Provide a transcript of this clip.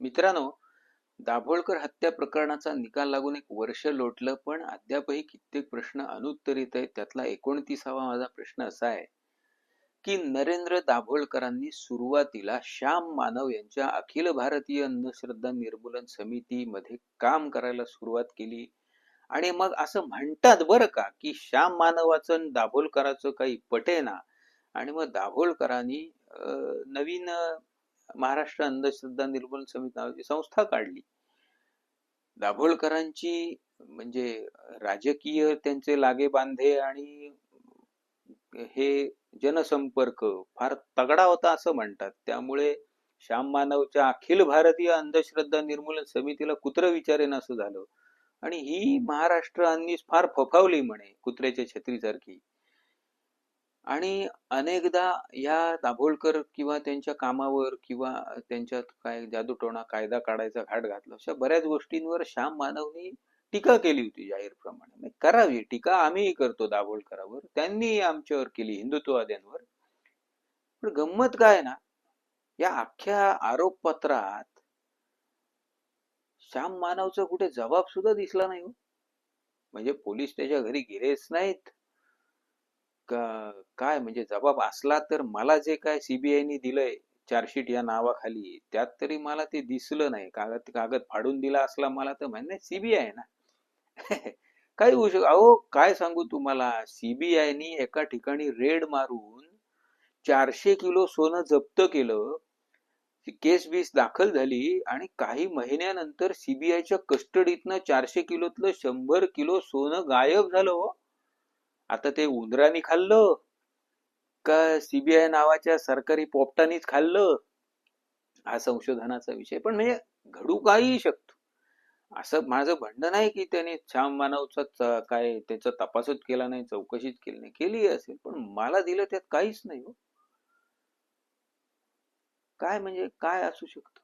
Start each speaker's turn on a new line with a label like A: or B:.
A: मित्रांनो दाभोळकर हत्या प्रकरणाचा निकाल लागून एक वर्ष लोटलं पण अद्यापही कित्येक प्रश्न अनुत्तरित आहेत. त्यातला एकोणतीसावा माझा प्रश्न असा आहे की नरेंद्र दाभोळकरांनी सुरुवातीला श्याम मानव यांच्या अखिल भारतीय अंधश्रद्धा निर्मूलन समितीमध्ये काम करायला सुरुवात केली. आणि मग असं म्हणतात बरं का की श्याम मानवाचं दाभोलकराचं काही पटेना आणि मग दाभोळकरांनी अं, नवीन महाराष्ट्र अंधश्रद्धा निर्मूलन समिती नावाची संस्था काढली. दाभोळकरांची म्हणजे राजकीय त्यांचे लागे बांधे आणि हे जनसंपर्क फार तगडा होता असं म्हणतात. त्यामुळे श्याम मानवच्या अखिल भारतीय अंधश्रद्धा निर्मूलन समितीला कुत्र विचारेन असं झालं. आणि ही महाराष्ट्रांनी फार फफावली म्हणे कुत्र्याच्या छत्रीसारखी. आणि अनेकदा या दाभोळकर किंवा त्यांच्या कामावर किंवा त्यांच्यात काय जादूटोणा कायदा काढायचा घाट घातला अशा बऱ्याच गोष्टींवर श्याम मानवनी टीका केली होती जाहीरप्रमाणे. म्हणजे करावी टीका आम्हीही करतो दाभोळकरावर त्यांनी आमच्यावर केली हिंदुत्ववाद्यांवर. पण गंमत काय ना या अख्ख्या आरोपपत्रात श्याम मानवचा कुठे जबाब सुद्धा दिसला नाही हो. म्हणजे पोलीस त्याच्या घरी गेलेच नाहीत. का काय म्हणजे जबाब असला तर मला जे काय सीबीआयनी दिलंय चार्जशीट या नावाखाली त्यात तरी मला ते दिसलं नाही. कागद कागद फाडून दिला असला मला तर म्हणजे सीबीआय ना. काय होऊ शक अहो काय सांगू तुम्हाला? सीबीआयनी एका ठिकाणी रेड मारून चारशे किलो सोनं जप्त केलं. केस बीस दाखल झाली आणि काही महिन्यानंतर सीबीआयच्या कस्टडीतनं चारशे किलोतलं शंभर किलो सोनं गायब झालं हो. आता ते उंदराने खाल्लं. का सीबीआय नावाच्या सरकारी पोपटानीच खाल्लं? हा संशोधनाचा विषय. पण म्हणजे घडू काही शकतो. असं माझं म्हणणं नाही की त्याने श्याम मानवचा काय त्याचा तपासच केला नाही चौकशीच केली नाही. केली असेल पण मला दिलं त्यात काहीच नाही हो. काय म्हणजे काय असू शकतं?